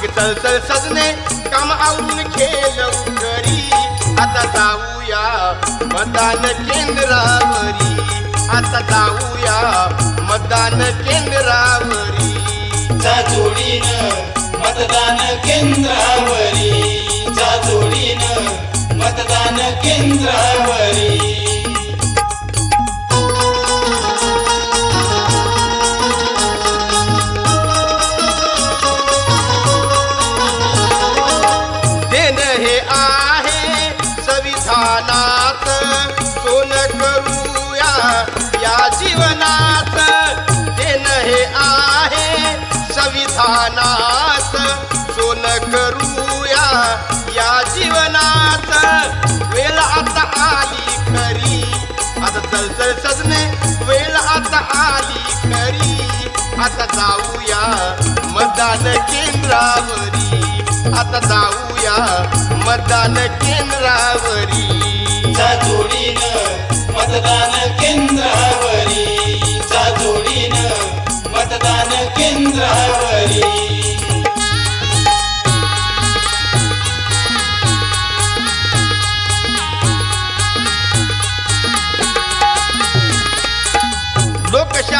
मग चल चल सजने काम आवरून खेळ घरी. आता जाऊया मतदान केंद्रावरी. आता जाऊया मतदान केंद्रावरी. जा जोडीनं मतदान केंद्रावरी. जा जोडीनं मतदान केंद्रावरी. संविधानात सोन करूया या जीवनात. वेळ आता आली खरी. आता चलचल सजने वेळ आता आली खरी. आता जाऊया मतदान केंद्रावरी. आता जाऊया मतदान केंद्रावरी. जोडीनं मतदान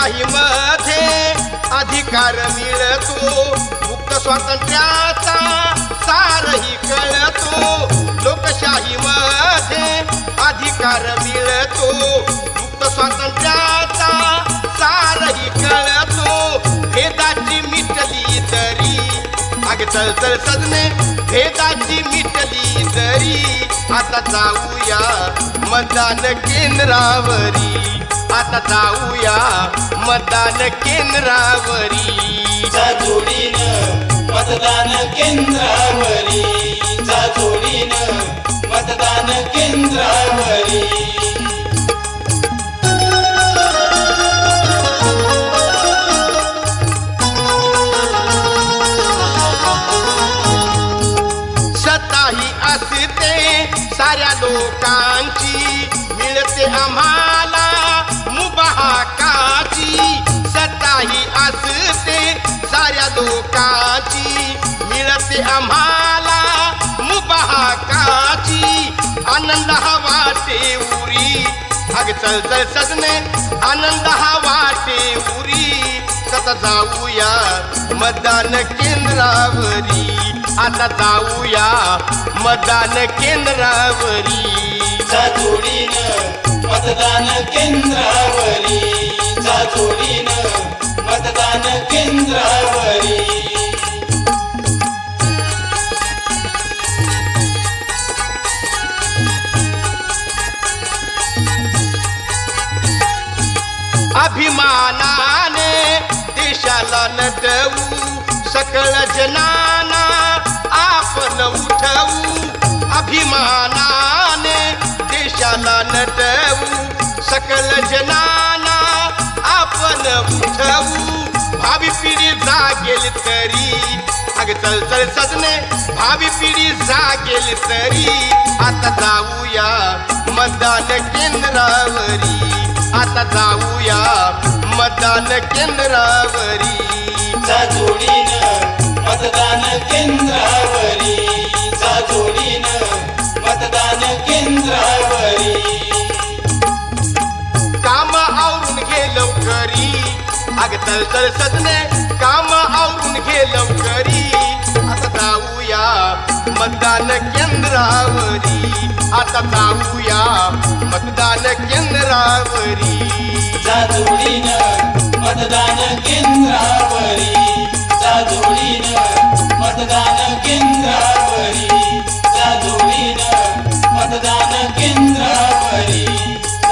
लोकशाही मध्ये अधिकार मिळतो मुक्त स्वातंत्र्याचा सारही कळतो. लोकशाही मध्ये अधिकार मिळतो मुक्त स्वातंत्र्याचा सारही कळतो. भेदाची मिटली तरी आग चल चल सजने भेदाची मिटली तरी आता जाऊया मतदान केंद्रावरी. आता जाऊया. मतदान केंद्रावरी. मतदान केंद्रावरी. मतदान केंद्रावरी. साऱ्या लोकांची. मिळते आम्हाला लोकांची मिळते आम्हाला. मुबाहकाची आनंद हा वाटे उरी. अग चल चल सजने आनंद हा वाटे उरी. आता जाऊया मतदान केंद्रावरी. आता जाऊया मतदान केंद्रावरी. जा जोडीनं मतदान केंद्रावरी. जा जोडीनं मतदान केंद्रावरी. देशाला देऊ सकळ जनाना आपण उठवू अभिमानाने देशाला नटवू सकल जनाना आपण उठवू. भावी पिढी जागेल तरी अग चल चल सजने भावी पिढी जागेल तरी आता जाऊया मतदान केंद्रावरी आता जाऊया मतदान केंद्रावरी. जा जोडीनं मतदान केंद्रावरी. जा जोडीनं मतदान केंद्रावरी. काम आवरून घे लवकरी. अग चल सजने काम आवरून घे लवकरी. आता जाऊया मतदान केंद्रावरी. आता जाऊया मतदान केंद्रावरी. चाचुडीनं मतदान केंद्रावरी. चाचुडी